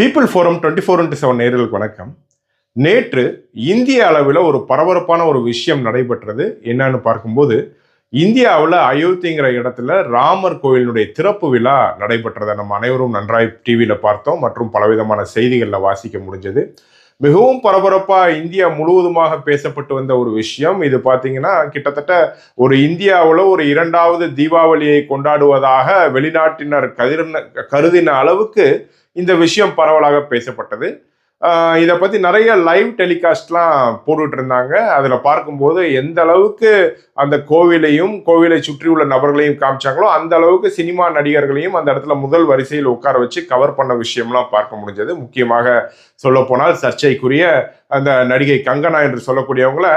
People forum twenty four into seven நேர்களுக்கு வணக்கம். நேற்று இந்திய அளவில் ஒரு பரபரப்பான ஒரு விஷயம் நடைபெற்றது. என்னன்னு பார்க்கும்போது இந்தியாவில் அயோத்திங்கிற இடத்துல ராமர் கோயிலினுடைய திறப்பு விழா நடைபெற்றதை நம்ம அனைவரும் நன்றாய் டிவியில் பார்த்தோம் மற்றும் பலவிதமான செய்திகளில் வாசிக்க முடிஞ்சது. மிகவும் பரபரப்பாக இந்தியா முழுவதுமாக பேசப்பட்டு வந்த ஒரு விஷயம். இது பார்த்தீங்கன்னா கிட்டத்தட்ட ஒரு இந்தியாவில் ஒரு இரண்டாவது தீபாவளியை கொண்டாடுவதாக வெளிநாட்டினர் கதிர்ன கருதின அளவுக்கு இந்த விஷயம் பரவலாக பேசப்பட்டது. இதை பற்றி நிறைய லைவ் டெலிகாஸ்ட்லாம் போட்டுட்டு இருந்தாங்க. அதில் பார்க்கும்போது எந்த அளவுக்கு அந்த கோவிலையும் கோவிலை சுற்றியுள்ள நபர்களையும் காமிச்சாங்களோ அந்த அளவுக்கு சினிமா நடிகர்களையும் அந்த இடத்துல முதல் வரிசையில் உட்கார வச்சு கவர் பண்ண விஷயம்லாம் பார்க்க முடிஞ்சது. முக்கியமாக சொல்லப்போனால் சர்ச்சைக்குரிய அந்த நடிகை கங்கனா என்று சொல்லக்கூடியவங்கள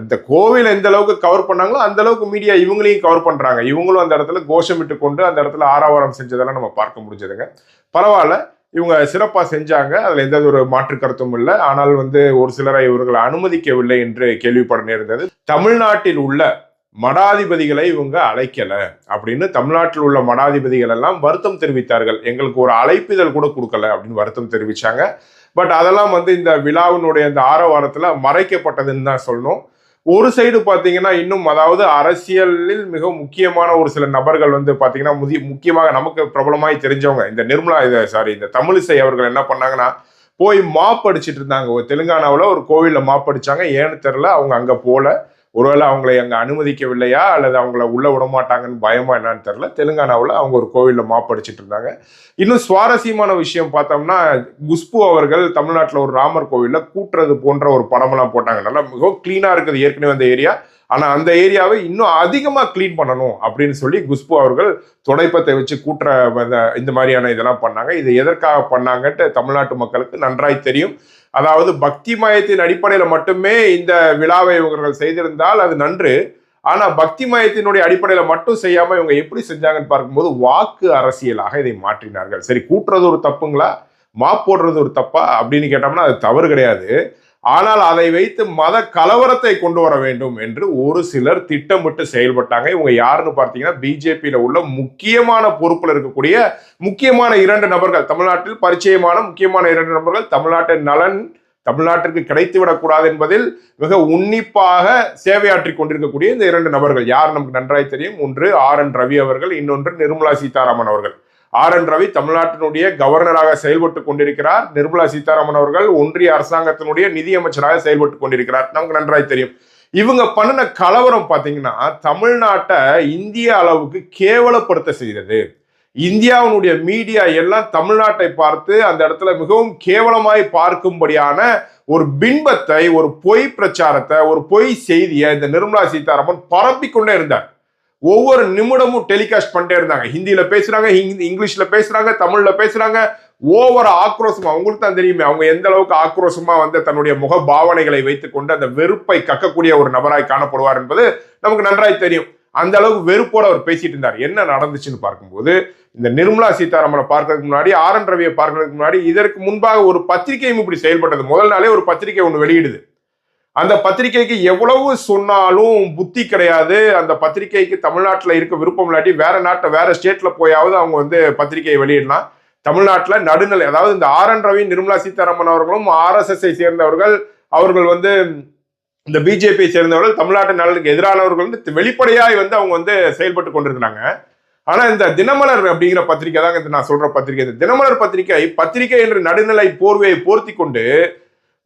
இந்த கோவில் எந்த அளவுக்கு கவர் பண்ணாங்களோ அந்த அளவுக்கு மீடியா இவங்களையும் கவர் பண்றாங்க. இவங்களும் அந்த இடத்துல கோஷமிட்டு கொண்டு அந்த இடத்துல ஆரவாரம் செஞ்சதெல்லாம் நம்ம பார்க்க முடிஞ்சதுங்க. பரவாயில்ல. இவங்க சிறப்பாக செஞ்சாங்க. அதில் எந்த ஒரு மாற்று கருத்தும் இல்லை. ஆனால் வந்து ஒரு சிலரை இவர்கள் அனுமதிக்கவில்லை என்று கேள்விப்பட நேர்ந்தது தமிழ்நாட்டில் உள்ள மடாதிபதிகளை இவங்க அழைக்கல. அப்படின்னு தமிழ்நாட்டில் உள்ள மடாதிபதிகள் எல்லாம் வருத்தம் தெரிவித்தார்கள். எங்களுக்கு ஒரு அழைப்பிதழ் கூட கொடுக்கல அப்படின்னு வருத்தம் தெரிவித்தாங்க பட் அதெல்லாம் வந்து இந்த விழாவினுடைய இந்த ஆரவாரத்தில் மறைக்கப்பட்டதுன்னு தான் சொல்லணும். ஒரு சைடு பார்த்தீங்கன்னா இன்னும் அதாவது அரசியலில் மிக முக்கியமான ஒரு சில நபர்கள் வந்து பார்த்தீங்கன்னா முதி முக்கியமாக நமக்கு பிரபலமாய் தெரிஞ்சவங்க இந்த நிர்மலா இது சாரி இந்த தமிழிசை அவர்கள் என்ன பண்ணாங்கன்னா போய் மாப் அடிச்சிட்டு இருந்தாங்க. ஒரு தெலுங்கானாவில் ஒரு கோவிலில் மாப் அடித்தாங்க ஏன்னு தெரில அவங்க அங்கே போகல ஒருவேளை அவங்களை அங்கே அனுமதிக்கவில்லையா? அல்லது அவங்கள உள்ளே விட மாட்டாங்கன்னு பயமா என்னன்னு தெரில தெலுங்கானாவில் அவங்க ஒரு கோவிலில் மாப்படிச்சிட்டு இருந்தாங்க. இன்னும் சுவாரஸ்யமான விஷயம் பார்த்தோம்னா குஷ்பு அவர்கள் தமிழ்நாட்டில் ஒரு ராமர் கோவிலில் கூட்டுறது போன்ற ஒரு படமெல்லாம் போட்டாங்க. நல்லா மிகவும் க்ளீனாக இருக்குது. ஏற்கனவே அந்த ஏரியா. ஆனால் அந்த ஏரியாவை இன்னும் அதிகமாக க்ளீன் பண்ணணும் அப்படின்னு சொல்லி குஷ்பு அவர்கள் துடைப்பத்தை வச்சு கூட்டுற அந்த- இந்த மாதிரியான இதெல்லாம் பண்ணாங்க. இது எதற்காக பண்ணாங்கன்ட்டு தமிழ்நாட்டு மக்களுக்கு நன்றாய் தெரியும். அதாவது பக்தி மயத்தின் அடிப்படையில் மட்டுமே இந்த விழாவை இவர்கள் செய்திருந்தால் அது நன்று. ஆனால் பக்தி மயத்தினுடைய அடிப்படையில் மட்டும் செய்யாமல் இவங்க எப்படி செஞ்சாங்கன்னு பார்க்கும்போது வாக்கு அரசியலாக இதை மாற்றினார்கள். சரி கூட்டுறது ஒரு தப்புங்களா? மாப் போடுறது ஒரு தப்பா? அப்படின்னு கேட்டோம்னா அது தவறு கிடையாது. ஆனால் அதை வைத்து மத கலவரத்தை கொண்டு வர வேண்டும் என்று ஒரு சிலர் திட்டமிட்டு செயல்பட்டாங்க. இவங்க யாருன்னு பார்த்தீங்கன்னா பிஜேபியில் உள்ள முக்கியமான பொறுப்பில் இருக்கக்கூடிய முக்கியமான இரண்டு நபர்கள். தமிழ்நாட்டில் பரிச்சயமான முக்கியமான இரண்டு நபர்கள். தமிழ்நாட்டின் நலன் தமிழ்நாட்டிற்கு கிடைத்து விடக்கூடாது என்பதில் மிக உன்னிப்பாக சேவையாற்றி கொண்டிருக்கக்கூடிய இந்த இரண்டு நபர்கள். யார் நமக்கு நன்றாய் தெரியும்? ஒன்று ஆர் என் ரவி அவர்கள் இன்னொன்று நிர்மலா சீதாராமன் அவர்கள். ஆர் என் ரவி தமிழ்நாட்டினுடைய கவர்னராக செயல்பட்டு கொண்டிருக்கிறார். நிர்மலா சீதாராமன் அவர்கள் ஒன்றிய அரசாங்கத்தினுடைய நிதியமைச்சராக செயல்பட்டு கொண்டிருக்கிறார். நமக்கு நன்றாய் தெரியும். இவங்க பண்ணின கலவரம் பார்த்தீங்கன்னா தமிழ்நாட்டை இந்திய அளவுக்கு கேவலப்படுத்த செய்தது. இந்தியாவினுடைய மீடியா எல்லாம் தமிழ்நாட்டை பார்த்து அந்த இடத்துல மிகவும் கேவலமாய் பார்க்கும்படியான ஒரு பின்பத்தை ஒரு பொய் பிரச்சாரத்தை ஒரு பொய் செய்தியை இந்த நிர்மலா சீதாராமன் பரப்பிக்கொண்டே இருந்தார். ஒவ்வொரு நிமிடமும் டெலிகாஸ்ட் பண்ணிட்டே இருந்தாங்க. ஹிந்தியில பேசுறாங்க இங்கிலீஷ்ல பேசுறாங்க தமிழ்ல பேசுறாங்க. ஓவர் ஆக்ரோஷமா அவங்களுக்கு தான் தெரியுமே அவங்க எந்த அளவுக்கு ஆக்ரோஷமா வந்து தன்னுடைய முக பாவனைகளை வைத்துக்கொண்டு அந்த வெறுப்பை கக்கக்கூடிய ஒரு நபராய் காணப்படுவார் என்பது நமக்கு நன்றாய் தெரியும். அந்த அளவுக்கு வெறுப்போட அவர் பேசிட்டு இருந்தார். என்ன நடந்துச்சுன்னு பார்க்கும்போது இந்த நிர்மலா சீதாராமனை பார்க்கறதுக்கு முன்னாடி ஆர் என் ரவியை பார்க்கறதுக்கு முன்னாடி இதற்கு முன்பாக ஒரு பத்திரிகையும் இப்படி செயல்பட்டது. முதல் நாளே ஒரு பத்திரிகை ஒன்று வெளியிடுது. அந்த பத்திரிகைக்கு எவ்வளவு சொன்னாலும் புத்தி கிடையாது. அந்த பத்திரிகைக்கு தமிழ்நாட்டில் இருக்க விருப்பம் இல்லாட்டி வேற நாட்டை வேற ஸ்டேட்ல போயாவது அவங்க வந்து பத்திரிகையை வெளியிடலாம். தமிழ்நாட்டில் நடுநிலை அதாவது இந்த ஆர் என் ரவி நிர்மலா சீதாராமன் அவர்களும் ஆர்எஸ்எஸ்ஐ சேர்ந்தவர்கள் அவர்கள் வந்து இந்த பிஜேபியை சேர்ந்தவர்கள் தமிழ்நாட்டு நலனுக்கு எதிரானவர்கள் வந்து வெளிப்படையாய் வந்து அவங்க வந்து செயல்பட்டு கொண்டிருக்கிறாங்க. ஆனா இந்த தினமலர் அப்படிங்கிற பத்திரிகை தாங்க நான் சொல்ற பத்திரிகை. இந்த தினமலர் பத்திரிகை பத்திரிகை என்ற நடுநிலை போர்வையை போர்த்தி கொண்டு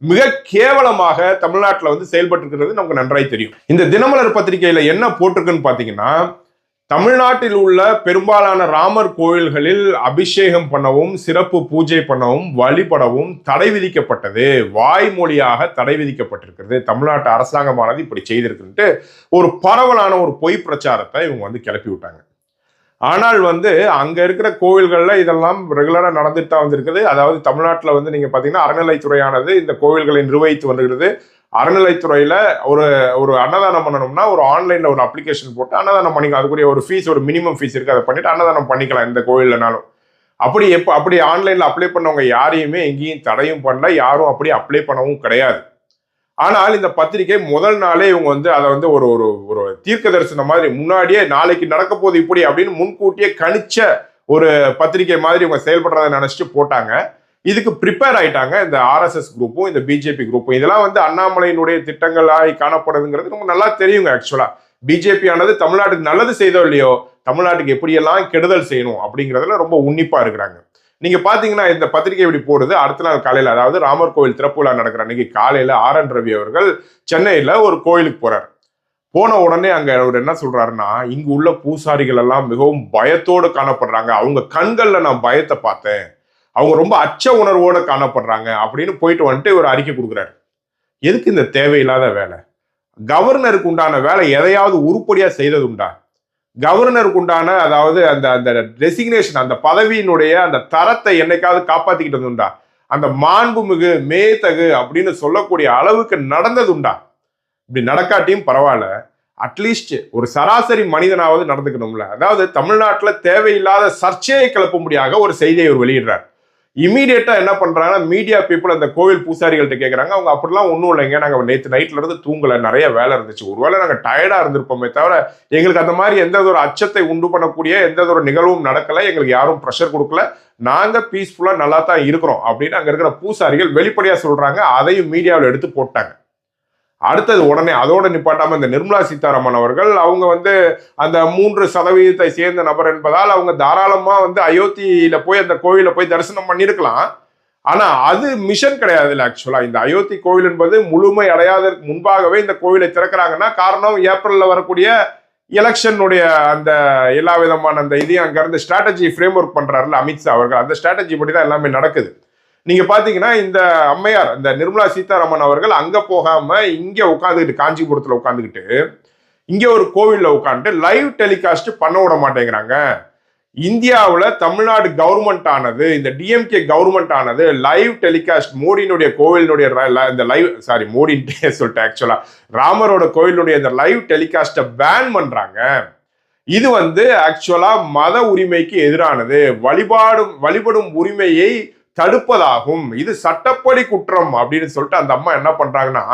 மிக கேவலமாக தமிழ்நாட்டில் வந்து செயல்பட்டு இருக்கிறது நமக்கு நன்றாய் தெரியும். இந்த தினமலர் பத்திரிகையில என்ன போட்டிருக்குன்னு பாத்தீங்கன்னா தமிழ்நாட்டில் உள்ள பெரும்பாலான ராமர் கோயில்களில் அபிஷேகம் பண்ணவும் சிறப்பு பூஜை பண்ணவும் வழிபடவும் தடை விதிக்கப்பட்டது. வாய்மொழியாக தடை விதிக்கப்பட்டிருக்கிறது. தமிழ்நாட்டு அரசாங்கமானது இப்படி செய்திருக்குன்ட்டு ஒரு பரவலான ஒரு பொய் பிரச்சாரத்தை இவங்க வந்து கிளப்பி விட்டாங்க. ஆனால் வந்து அங்க இருக்கிற கோவில்கள்ல இதெல்லாம் ரெகுலரா நடந்துட்டு தான் வந்திருக்குது. அதாவது தமிழ்நாட்டில் வந்து நீங்க பாத்தீங்கன்னா அறநிலைத்துறையானது இந்த கோவில்களை நிர்வகித்து வருகிறது அறநிலைத்துறையில ஒரு ஒரு அன்னதானம் பண்ணணும்னா ஒரு ஆன்லைன்ல ஒரு அப்ளிகேஷன் போட்டு அன்னதானம் பண்ணிக்கலாம். அதுக்குரிய ஒரு ஃபீஸ் ஒரு மினிமம் ஃபீஸ் இருக்கு. அதை பண்ணிட்டு அன்னதானம் பண்ணிக்கலாம் இந்த கோவில்லனாலும். அப்படி எப்போ அப்படி ஆன்லைன்ல அப்ளை பண்ணவங்க யாரையுமே எங்கேயும் தடையும் பண்ணல. யாரும் அப்படி அப்ளை பண்ணவும் கிடையாது. ஆனால் இந்த பத்திரிகை முதல் நாளே இவங்க வந்து அதை வந்து ஒரு ஒரு ஒரு தீர்க்க தரிசனம் மாதிரி முன்னாடியே நாளைக்கு நடக்க போகுது இப்படி அப்படின்னு முன்கூட்டியே கணிச்ச ஒரு பத்திரிகை மாதிரி இவங்க செயல்படுறதை நினைச்சிட்டு போட்டாங்க. இதுக்கு ப்ரிப்பேர் ஆயிட்டாங்க. இந்த ஆர்எஸ்எஸ் குரூப்பும் இந்த பிஜேபி குரூப்பும் இதெல்லாம் வந்து அண்ணாமலையினுடைய திட்டங்களாய் காணப்படுதுங்கிறது நமக்கு நல்லா தெரியுங்க ஆக்சுவலா பிஜேபி ஆனது தமிழ்நாட்டுக்கு நல்லது செய்தோ இல்லையோ தமிழ்நாட்டுக்கு எப்படியெல்லாம் கெடுதல் செய்யணும் அப்படிங்கிறதுல ரொம்ப உன்னிப்பா இருக்கிறாங்க. நீங்க பாத்தீங்கன்னா இந்த பத்திரிகை இப்படி போடுது? அடுத்த நாள் காலையில அதாவது ராமர் கோவில் திறப்பு விழா நடக்கிற அன்னைக்கு காலையில ஆர் என் ரவி அவர்கள் சென்னையில ஒரு கோயிலுக்கு போறார். போன உடனே அங்க அவர் என்ன சொல்றாருன்னா இங்கு உள்ள பூசாரிகள் எல்லாம் மிகவும் பயத்தோடு காணப்படுறாங்க. அவங்க கண்கள்ல நான் பயத்தை பார்த்தேன். அவங்க ரொம்ப அச்ச உணர்வோடு காணப்படுறாங்க அப்படின்னு போயிட்டு வந்துட்டு ஒரு அறிக்கை கொடுக்குறாரு. எதுக்கு இந்த தேவையில்லாத வேலை? கவர்னருக்கு உண்டான வேலை எதையாவது உருப்படியா செய்தது உண்டா? கவர்னருக்கு உண்டான அதாவது அந்த அந்த டெசிக்னேஷன் அந்த பதவியினுடைய அந்த தரத்தை என்னைக்காவது காப்பாத்திக்கிட்டது உண்டா அந்த மாண்புமிகு மேத்தகு அப்படின்னு சொல்லக்கூடிய அளவுக்கு நடந்தது உண்டா இப்படி நடக்காட்டியும் பரவாயில்ல. அட்லீஸ்ட் ஒரு சராசரி மனிதனாவது நடந்துக்கணும்ல. அதாவது தமிழ்நாட்டில் தேவையில்லாத சர்ச்சையை கிளப்பும்படியாக ஒரு செய்தியை அவர் வெளியிடுறார். இமீடியட்டா என்ன பண்றாங்கன்னா மீடியா பீப்புள் அந்த கோவில் பூசாரிகள்ட்ட கேட்குறாங்க அவங்க அப்படிலாம் ஒன்றும் இல்லைங்க. நாங்கள் நேற்று நைட்ல இருந்து தூங்கல. நிறைய வேலை இருந்துச்சு. ஒருவேளை நாங்கள் டயர்டா இருந்திருப்போமே தவிர எங்களுக்கு அந்த மாதிரி எந்த ஒரு அச்சத்தை உண்டு பண்ணக்கூடிய எந்த ஒரு நிகழ்வும் நடக்கல. எங்களுக்கு யாரும் ப்ரெஷர் கொடுக்கல. நாங்க பீஸ்ஃபுல்லா நல்லா தான் இருக்கிறோம் அப்படின்னு அங்க இருக்கிற பூசாரிகள் வெளிப்படையா சொல்றாங்க. அதையும் மீடியாவில் எடுத்து போட்டாங்க. அடுத்தது உடனே அதோட நிப்பாட்டாம இந்த நிர்மலா சீதாராமன் அவர்கள் அவங்க வந்து அந்த மூன்று சதவீதத்தை சேர்ந்த நபர் என்பதால் அவங்க தாராளமா வந்து அயோத்தியில போய் அந்த கோயில போய் தரிசனம் பண்ணியிருக்கலாம். ஆனா அது மிஷன் கிடையாது இல்லை ஆக்சுவலா இந்த அயோத்தி கோவில் என்பது முழுமை அடையாததற்கு முன்பாகவே இந்த கோவிலை திறக்கிறாங்கன்னா காரணம் ஏப்ரல்ல வரக்கூடிய எலெக்ஷனுடைய அந்த எல்லா விதமான அந்த இதையும் அங்கேருந்து ஸ்ட்ராட்டஜி ஃப்ரேம் ஒர்க் பண்றாருல அமித்ஷா அவர்கள். அந்த ஸ்ட்ராட்டஜி படி தான் எல்லாமே நடக்குது. நீங்க பாத்தீங்கன்னா இந்த அம்மையார் இந்த நிர்மலா சீதாராமன் அவர்கள் அங்க போகாம இங்க உட்காந்துக்கிட்டு காஞ்சிபுரத்துல உட்காந்துக்கிட்டு இங்க ஒரு கோவில்ல உட்காந்துட்டு லைவ் டெலிகாஸ்ட் பண்ண விட மாட்டேங்கிறாங்க. இந்தியாவில் தமிழ்நாடு கவர்மெண்ட் ஆனது இந்த டிஎம்கே கவர்மெண்ட் ஆனது லைவ் டெலிகாஸ்ட் மோடியினுடைய கோவிலினுடைய இந்த லைவ் சாரி மோடின்ட்டே சொல்லிட்டு ஆக்சுவலா ராமரோட கோவிலுடைய இந்த லைவ் டெலிகாஸ்ட்டை பேன் பண்றாங்க. இது வந்து ஆக்சுவலா மத உரிமைக்கு எதிரானது. வழிபாடும் வழிபடும் உரிமையை தடுப்பதாகும். இது சட்டப்படி குற்றம் அப்படின்னு சொல்லிட்டு அந்த அம்மா என்ன பண்றாங்கன்னா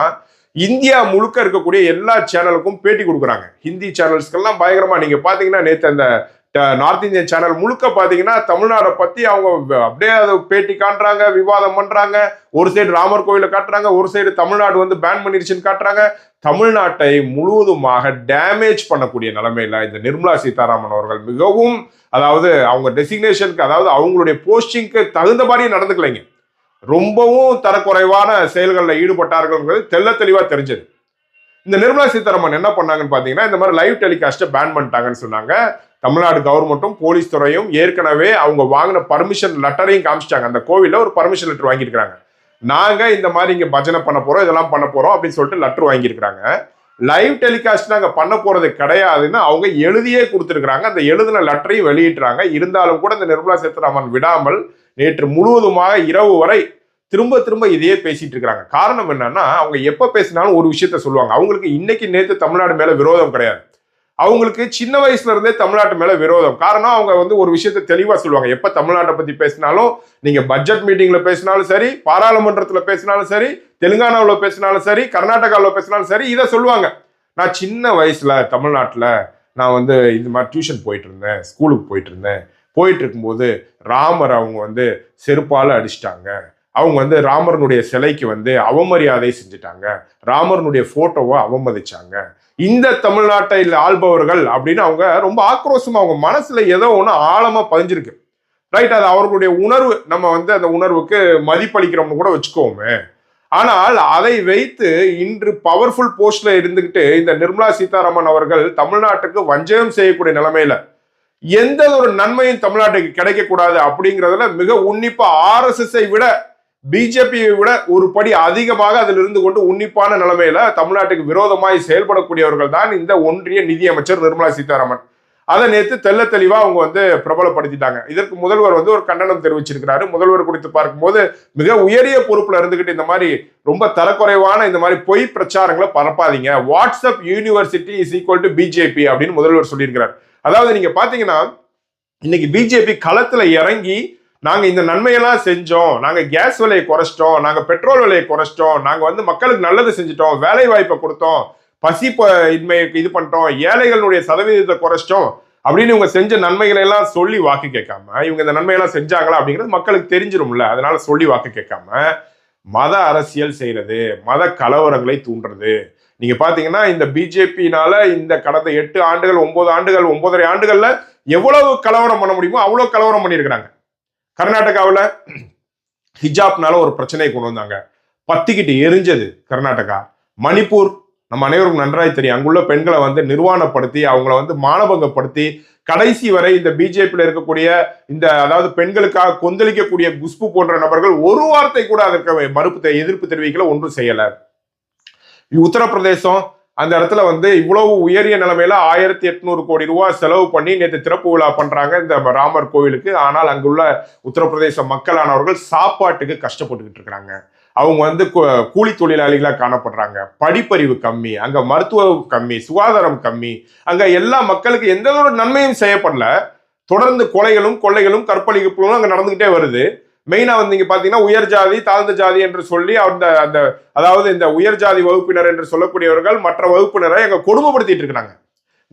இந்தியா முழுக்க இருக்கக்கூடிய எல்லா சேனலுக்கும் பேட்டி கொடுக்குறாங்க. ஹிந்தி சேனல்ஸ்க்கெல்லாம் பயங்கரமா நீங்க பாத்தீங்கன்னா நேற்று அந்த நார்த் இந்தியன் சேனல் முழுக்க பார்த்தீங்கன்னா தமிழ்நாடை பத்தி அவங்க அப்படியே அதை பேட்டி காட்டுறாங்க விவாதம் பண்றாங்க. ஒரு சைடு ராமர் கோயிலை காட்டுறாங்க ஒரு சைடு தமிழ்நாடு வந்து பேன் பண்ணிருச்சுன்னு காட்டுறாங்க. தமிழ்நாட்டை முழுவதுமாக டேமேஜ் பண்ணக்கூடிய நிலைமையில இந்த நிர்மலா சீதாராமன் அவர்கள் மிகவும் அதாவது அவங்க டெசிக்னேஷனுக்கு அதாவது அவங்களுடைய போஸ்டிங்க்கு தகுந்த மாதிரியும் நடந்துக்கலைங்க. ரொம்பவும் தரக்குறைவான செயல்களில் ஈடுபட்டார்கள் தெல்ல தெளிவாக தெரிஞ்சது. இந்த நிர்மலா சீதாராமன் என்ன பண்ணாங்கன்னு பார்த்தீங்கன்னா இந்த மாதிரி லைவ் டெலிகாஸ்ட்டை பேன் பண்ணிட்டாங்கன்னு சொன்னாங்க. தமிழ்நாடு கவர்மெண்ட்டும் போலீஸ் துறையும் ஏற்கனவே அவங்க வாங்கின பர்மிஷன் லெட்டரையும் காமிச்சிட்டாங்க. அந்த கோவிலில் ஒரு பர்மிஷன் லெட்டர் வாங்கியிருக்கிறாங்க. நாங்கள் இந்த மாதிரி இங்கே பஜனை பண்ண போகிறோம் இதெல்லாம் பண்ண போகிறோம் அப்படின்னு சொல்லிட்டு லெட்டர் வாங்கியிருக்கிறாங்க. லைவ் டெலிகாஸ்ட் நாங்கள் பண்ண போகிறது கிடையாதுன்னு அவங்க எழுதியே கொடுத்துருக்குறாங்க. அந்த எழுதின லெட்டரையும் வெளியிட்டுறாங்க. இருந்தாலும் கூட இந்த நிர்மலா சீதாராமன் விடாமல் நேற்று முழுவதுமாக இரவு வரை திரும்ப திரும்ப இதையே பேசிட்டு இருக்கிறாங்க. காரணம் என்னன்னா அவங்க எப்போ பேசினாலும் ஒரு விஷயத்த சொல்லுவாங்க. அவங்களுக்கு இன்னைக்கு நேற்று தமிழ்நாடு மேலே விரோதம் கிடையாது. அவங்களுக்கு சின்ன வயசுல இருந்தே தமிழ்நாட்டு மேல விரோதம். காரணம் அவங்க வந்து ஒரு விஷயத்த தெளிவா சொல்லுவாங்க. எப்ப தமிழ்நாட்டை பத்தி பேசினாலும் நீங்க பட்ஜெட் மீட்டிங்ல பேசினாலும் சரி பாராளுமன்றத்துல பேசினாலும் சரி தெலுங்கானாவில் பேசினாலும் சரி கர்நாடகாவில் பேசினாலும் சரி இதை சொல்லுவாங்க. நான் சின்ன வயசுல தமிழ்நாட்டில் நான் வந்து இந்த மாதிரி டியூஷன் போயிட்டு இருந்தேன் ஸ்கூலுக்கு போயிட்டு இருந்தேன். போயிட்டு இருக்கும்போது ராமர் அவங்க வந்து செருப்பால் அடிச்சிட்டாங்க. அவங்க வந்து ராமரனுடைய சிலைக்கு வந்து அவமரியாதை செஞ்சுட்டாங்க. ராமரனுடைய போட்டோவை அவமதிச்சாங்க. இந்த தமிழ்நாட்டை ஆள்பவர்கள் அப்படின்னு அவங்க ரொம்ப ஆக்ரோஷமா அவங்க மனசுல ஏதோ ஒன்று ஆழமா பதிஞ்சிருக்கு. ரைட் அது அவர்களுடைய உணர்வு. நம்ம வந்து அந்த உணர்வுக்கு மதிப்பளிக்கிறோம்னு கூட வச்சுக்கோமே. ஆனால் அதை வைத்து இன்று பவர்ஃபுல் போஸ்ட்ல இருந்துகிட்டு இந்த நிர்மலா சீதாராமன் அவர்கள் தமிழ்நாட்டுக்கு வஞ்சகம் செய்யக்கூடிய நிலைமையில எந்த ஒரு நன்மையும் தமிழ்நாட்டுக்கு கிடைக்கக்கூடாது அப்படிங்கிறதுல மிக உன்னிப்பா ஆர்எஸ்எஸ்ஐ விட பிஜேபியை விட ஒரு படி அதிகமாக அதில் இருந்து கொண்டு உன்னிப்பான நிலைமையில தமிழ்நாட்டுக்கு விரோதமாய் செயல்படக்கூடியவர்கள் தான் இந்த ஒன்றிய நிதியமைச்சர் நிர்மலா சீதாராமன். அதை நேற்று தெல்ல தெளிவா அவங்க வந்து பிரபலப்படுத்திட்டாங்க. இதற்கு முதல்வர் வந்து ஒரு கண்டனம் தெரிவிச்சிருக்கிறாரு. முதல்வர் குறித்து பார்க்கும்போது மிக உயரிய பொறுப்புல இருந்துகிட்டு இந்த மாதிரி ரொம்ப தரக்குறைவான இந்த மாதிரி பொய் பிரச்சாரங்களை பரப்பாதீங்க. WhatsApp university is equal to BJP அப்படின்னு முதல்வர் சொல்லியிருக்கிறார். அதாவது நீங்க பாத்தீங்கன்னா இன்னைக்கு பிஜேபி களத்துல இறங்கி நாங்க இந்த நன்மையெல்லாம் செஞ்சோம். நாங்க கேஸ் விலையை குறைச்சிட்டோம். நாங்க பெட்ரோல் விலையை குறைச்சிட்டோம். நாங்க வந்து மக்களுக்கு நல்லது செஞ்சிட்டோம். வேலை வாய்ப்பை கொடுத்தோம். பசி இன்மையை இது பண்ணிட்டோம். ஏழைகளுடைய சதவீதத்தை குறைச்சிட்டோம். அப்படின்னு இவங்க செஞ்ச நன்மைகளை எல்லாம் சொல்லி வாக்கு கேட்காம இவங்க இந்த நன்மையெல்லாம் செஞ்சாங்களா அப்படிங்கிறது மக்களுக்கு தெரிஞ்சிரும்ல. அதனால சொல்லி வாக்கு கேட்காம மத அரசியல் செய்யறது மத கலவரங்களை தூண்டுறது. நீங்க பாத்தீங்கன்னா இந்த பிஜேபினால இந்த கடந்த எட்டு ஆண்டுகள் ஒன்பது ஆண்டுகள் ஒன்பதரை ஆண்டுகள்ல எவ்வளவு கலவரம் பண்ண முடியுமோ அவ்வளவு கலவரம் பண்ணியிருக்கிறாங்க. கர்நாடகாவில் ஹிஜாப்னால ஒரு பிரச்சனையை கொண்டு வந்தாங்க. பத்திக்கிட்டு எரிஞ்சது கர்நாடகா. மணிப்பூர் நம்ம அனைவருக்கும் நன்றாய் தெரியும். அங்குள்ள பெண்களை வந்து நிர்வாணப்படுத்தி அவங்கள வந்து மானபங்கப்படுத்தி கடைசி வரை இந்த பிஜேபியில் இருக்கக்கூடிய இந்த அதாவது பெண்களுக்காக கொந்தளிக்கக்கூடிய குஷ்பு போன்ற நபர்கள் ஒரு வார்த்தை கூட அதற்கு மறுப்பு தெ- எதிர்ப்பு தெரிவிக்கல ஒன்றும் செய்யல. உத்தரப்பிரதேசம் அந்த இடத்துல வந்து இவ்வளவு உயரிய நிலைமையில ஆயிரத்தி எட்நூறு கோடி ரூபாய் செலவு பண்ணி நேற்று திறப்பு விழா பண்றாங்க இந்த ராமர் கோவிலுக்கு. ஆனால் அங்குள்ள உத்தரப்பிரதேச மக்களானவர்கள் சாப்பாட்டுக்கு கஷ்டப்பட்டுக்கிட்டு இருக்கிறாங்க. அவங்க வந்து கூலி தொழிலாளிகளாக காணப்படுறாங்க. படிப்பறிவு கம்மி அங்க மருத்துவம் கம்மி சுகாதாரம் கம்மி அங்க எல்லா மக்களுக்கு எந்த ஒரு நன்மையும் செய்யப்படல. தொடர்ந்து கொலைகளும் கொள்ளைகளும் கற்பழிப்புகளும் அங்க நடந்துகிட்டே வருது. மெயினா வந்து நீங்க பாத்தீங்கன்னா உயர் ஜாதி தாழ்ந்த ஜாதி என்று சொல்லி அந்த அந்த அதாவது இந்த உயர் ஜாதி வகுப்பினர் என்று சொல்லக்கூடியவர்கள் மற்ற வகுப்பினரை அங்க கொடுமைப்படுத்திட்டு இருக்கிறாங்க.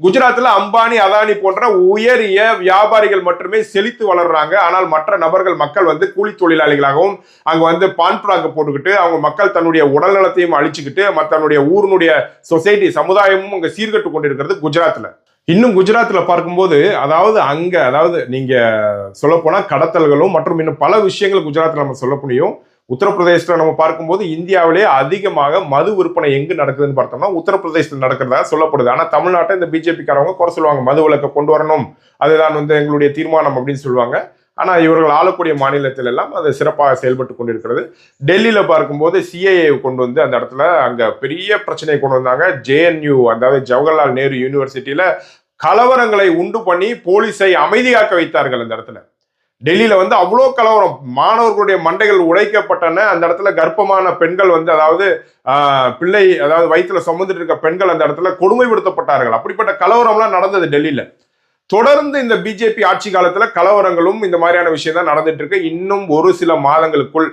குஜராத்ல அம்பானி அதானி போன்ற உயரிய வியாபாரிகள் மட்டுமே செழித்து வளர்றாங்க. ஆனால் மற்ற நபர்கள் மக்கள் வந்து கூலி தொழிலாளிகளாகவும் அங்க வந்து பான் போட்டுக்கிட்டு அவங்க மக்கள் தன்னுடைய உடல் நலத்தையும் அழிச்சுக்கிட்டு மற்ற தன்னுடைய ஊரினுடைய சொசைட்டி சமுதாயமும் அங்க சீர்கட்டு கொண்டிருக்கிறது குஜராத்ல. இன்னும் குஜராத்தில் பார்க்கும்போது அதாவது அங்கே அதாவது நீங்கள் சொல்ல கடத்தல்களும் மற்றும் இன்னும் பல விஷயங்கள் குஜராத்தில் நம்ம சொல்ல முடியும் உத்தரப்பிரதேசத்தில் நம்ம பார்க்கும்போது இந்தியாவிலே அதிகமாக மது விற்பனை எங்கு நடக்குதுன்னு பார்த்தோம்னா உத்தரப்பிரதேசத்தில் நடக்கிறதா சொல்லப்படுது. ஆனால் தமிழ்நாட்டை இந்த பிஜேபிக்காரவங்க குறை சொல்லுவாங்க. மது விலக்கை கொண்டு வரணும். அதுதான் வந்து எங்களுடைய தீர்மானம் அப்படின்னு சொல்லுவாங்க. ஆனா இவர்கள் ஆளக்கூடிய மாநிலத்தில் எல்லாம் அது சிறப்பாக செயல்பட்டு கொண்டிருக்கிறது. டெல்லியில பார்க்கும்போது சிஏஏ கொண்டு வந்து அந்த இடத்துல அங்க பெரிய பிரச்சனையை கொண்டு வந்தாங்க. ஜேஎன்யூ அதாவது ஜவஹர்லால் நேரு யூனிவர்சிட்டியில கலவரங்களை உண்டு பண்ணி போலீஸை அமைதியாக்க வைத்தார்கள் அந்த இடத்துல. டெல்லியில வந்து அவ்வளோ கலவரம். மாணவர்களுடைய மண்டைகள் உடைக்கப்பட்டன. அந்த இடத்துல கர்ப்பமான பெண்கள் வந்து அதாவது பிள்ளை அதாவது வயிற்றுல சுமந்துட்டு இருக்க பெண்கள் அந்த இடத்துல கொடுமைப்படுத்தப்பட்டார்கள். அப்படிப்பட்ட கலவரம்லாம் நடந்தது டெல்லியில. தொடர்ந்து இந்த பிஜேபி ஆட்சி காலத்துல கலவரங்களும் இந்த மாதிரியான விஷயம் தான் நடந்துட்டு இருக்கு. இன்னும் ஒரு சில மாதங்களுக்குள்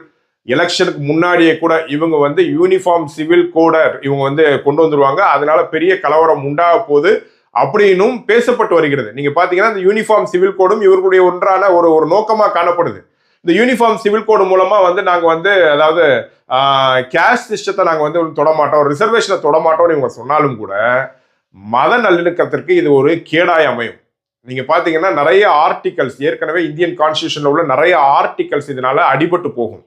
எலெக்ஷனுக்கு முன்னாடியே கூட இவங்க வந்து யூனிஃபார்ம் சிவில் கோடர் இவங்க வந்து கொண்டு வந்துருவாங்க. அதனால பெரிய கலவரம் உண்டாக போகுது அப்படின்னும் பேசப்பட்டு வருகிறது. நீங்க பாத்தீங்கன்னா இந்த யூனிஃபார்ம் சிவில் கோடும் இவர்களுடைய ஒன்றான ஒரு ஒரு நோக்கமா காணப்படுது. இந்த யூனிஃபார்ம் சிவில் கோடு மூலமா வந்து நாங்க வந்து அதாவது கேஷ் சிஸ்டத்தை நாங்க வந்து தொடமாட்டோம் ரிசர்வேஷனை தொடமாட்டோம்னு இவங்க சொன்னாலும் கூட மத நல்லிணக்கத்திற்கு இது ஒரு கேடாய் அமையும். நீங்க பாத்தீங்கன்னா நிறைய ஆர்டிகல்ஸ் ஏற்கனவே இந்தியன் கான்ஸ்டியூஷன்ல உள்ள நிறைய ஆர்டிகல்ஸ் இதனால அடிபட்டு போகும்.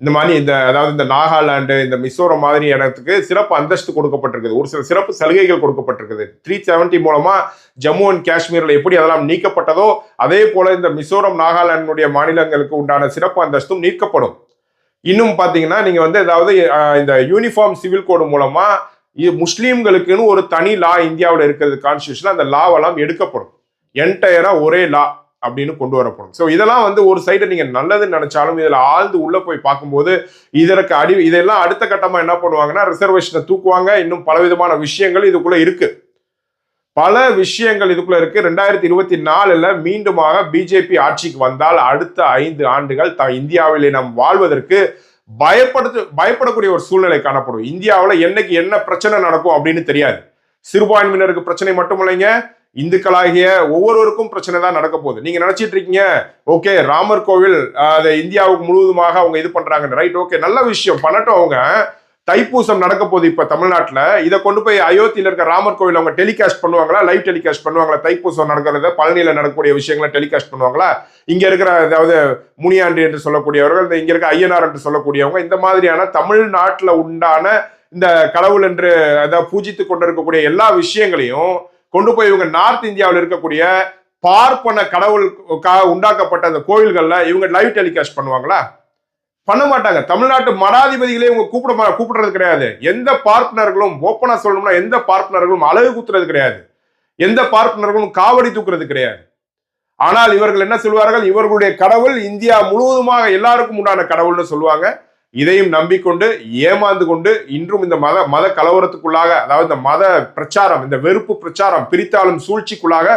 இந்த மாதிரி இந்த அதாவது இந்த நாகாலாந்து இந்த மிசோரம் மாதிரி இடத்துக்கு சிறப்பு அந்தஸ்து கொடுக்கப்பட்டிருக்குது. ஒரு சில சிறப்பு சலுகைகள் கொடுக்கப்பட்டிருக்குது. த்ரீ செவன்டி மூலமா ஜம்மு அண்ட் காஷ்மீர்ல எப்படி அதெல்லாம் நீக்கப்பட்டதோ அதே போல இந்த மிசோரம் நாகாலாண்டுடைய மாநிலங்களுக்கு உண்டான சிறப்பு அந்தஸ்தும் நீக்கப்படும். இன்னும் பாத்தீங்கன்னா நீங்க வந்து அதாவது இந்த யூனிஃபார்ம் சிவில் கோடு மூலமா முஸ்லீம்களுக்குன்னு ஒரு தனி லா இந்தியாவில் இருக்கிறது கான்ஸ்டியூஷன் அந்த லாவெல்லாம் எடுக்கப்படும். என்டையரா ஒரே லா அப்படின்னு கொண்டு வரப்படும். ஸோ இதெல்லாம் வந்து ஒரு சைடு நீங்க நல்லதுன்னு நினைச்சாலும் இதுல ஆழ்ந்து உள்ள போய் பார்க்கும்போது இதற்கு அடி இதெல்லாம் அடுத்த கட்டமா என்ன பண்ணுவாங்கன்னா ரிசர்வேஷனை தூக்குவாங்க. இன்னும் பலவிதமான விஷயங்கள் இதுக்குள்ள இருக்கு. பல விஷயங்கள் இதுக்குள்ள இருக்கு. ரெண்டாயிரத்தி இருபத்தி நாலுல மீண்டுமாக பிஜேபி ஆட்சிக்கு வந்தால் அடுத்த ஐந்து ஆண்டுகள் த இந்தியாவிலே நாம் வாழ்வதற்கு பயப்படுத்து பயப்படக்கூடிய ஒரு சூழ்நிலை காணப்படும். இந்தியாவில் என்னைக்கு என்ன பிரச்சனை நடக்கும் அப்படின்னு தெரியாது. சிறுபான்மையினருக்கு பிரச்சனை மட்டும் இல்லைங்க. இந்துக்களாகிய ஒவ்வொருவருக்கும் பிரச்சனை தான் நடக்க போகுது. நீங்க நினைச்சிட்டு இருக்கீங்க ஓகே ராமர் கோவில் அதை இந்தியாவுக்கு முழுவதுமாக அவங்க இது பண்றாங்க ரைட் ஓகே நல்ல விஷயம். பண்ணட்டும் அவங்க. தைப்பூசம் நடக்க போகுது இப்ப தமிழ்நாட்டில். இதை கொண்டு போய் அயோத்தியில இருக்க ராமர் கோவில் அவங்க டெலிகாஸ்ட் பண்ணுவாங்களா? லைவ் டெலிகாஸ்ட் பண்ணுவாங்களா? தைப்பூசம் நடக்கிறத பழனியில நடக்கக்கூடிய விஷயங்களை டெலிகாஸ்ட் பண்ணுவாங்களா? இங்க இருக்கிற அதாவது முனியாண்டி என்று சொல்லக்கூடியவர்கள் இந்த இங்க இருக்க ஐயனார் என்று சொல்லக்கூடியவங்க இந்த மாதிரியான தமிழ்நாட்டில் உண்டான இந்த கடவுள் என்று அதாவது பூஜித்து கொண்டிருக்கக்கூடிய எல்லா விஷயங்களையும் கொண்டு போய் இவங்க நார்த் இந்தியாவில் இருக்கக்கூடிய பார்ப்பன கடவுளுக்காக உண்டாக்கப்பட்ட அந்த கோயில்கள்ல இவங்க லைவ் டெலிகாஸ்ட் பண்ணுவாங்களா? பண்ண மாட்டாங்க. தமிழ்நாட்டு மடாதிபதிகளே இவங்க கூப்பிட மா- கூப்பிடுறது கிடையாது. எந்த பார்ப்பனர்களும் ஓப்பனா சொல்லணும்னா எந்த பார்ப்பனர்களும் அழகு குத்துறது கிடையாது. எந்த பார்ப்பனர்களும் காவடி தூக்குறது கிடையாது. ஆனால் இவர்கள் என்ன சொல்வார்கள்? இவர்களுடைய கடவுள் இந்தியா முழுவதுமாக எல்லாருக்கும் உண்டான கடவுள்னு சொல்லுவாங்க. இதையும் நம்பிக்கொண்டு ஏமாந்து கொண்டு இன்றும் இந்த மத மத கலவரத்துக்குள்ளாக அதாவது இந்த மத பிரச்சாரம் இந்த வெறுப்பு பிரச்சாரம் பிரித்தாளும் சூழ்ச்சிக்குள்ளாக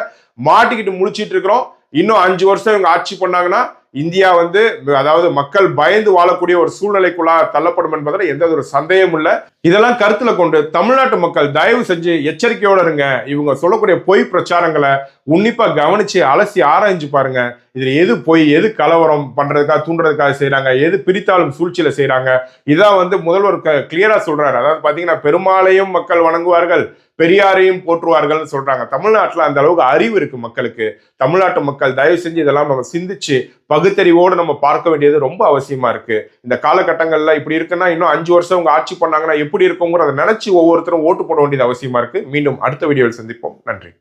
மாட்டிக்கிட்டு முழிச்சிட்டு இருக்கிறோம். இன்னும் அஞ்சு வருஷம் இவங்க ஆட்சி பண்ணாங்கன்னா இந்தியா வந்து அதாவது மக்கள் பயந்து வாழக்கூடிய ஒரு சூழ்நிலைக்குள்ளா தள்ளப்படும் என்பதில் எந்த ஒரு சந்தேகமும் இல்லை. இதெல்லாம் கருத்துல கொண்டு தமிழ்நாட்டு மக்கள் தயவு செஞ்சு எச்சரிக்கையோட இருங்க. இவங்க சொல்லக்கூடிய பொய் பிரச்சாரங்களை உன்னிப்பா கவனிச்சு அலசி ஆராய்ஞ்சு பாருங்க. இதுல எது பொய் எது கலவரம் பண்றதுக்காக தூண்டுறதுக்காக செய்யறாங்க எது பிரித்தாளும் சூழ்ச்சியில செய்யறாங்க இதான் வந்து முதல்வர் கிளியரா சொல்றாரு. அதாவது பாத்தீங்கன்னா பெருமாளையும் மக்கள் வணங்குவார்கள் பெரியாரையும் போற்றுவார்கள்னு சொல்றாங்க. தமிழ்நாட்டில் அந்த அளவுக்கு அறிவு இருக்கு மக்களுக்கு. தமிழ்நாட்டு மக்கள் தயவு செஞ்சு இதெல்லாம் நம்ம சிந்திச்சு பகுத்தறிவோடு நம்ம பார்க்க வேண்டியது ரொம்ப அவசியமா இருக்கு. இந்த காலகட்டங்கள்ல இப்படி இருக்குன்னா இன்னும் அஞ்சு வருஷம் அவங்க ஆட்சி பண்ணாங்கன்னா எப்படி இருக்குங்கிறத நினைச்சு ஒவ்வொருத்தரும் ஓட்டு போட வேண்டியது அவசியமா இருக்கு. மீண்டும் அடுத்த வீடியோவில் சந்திப்போம். நன்றி.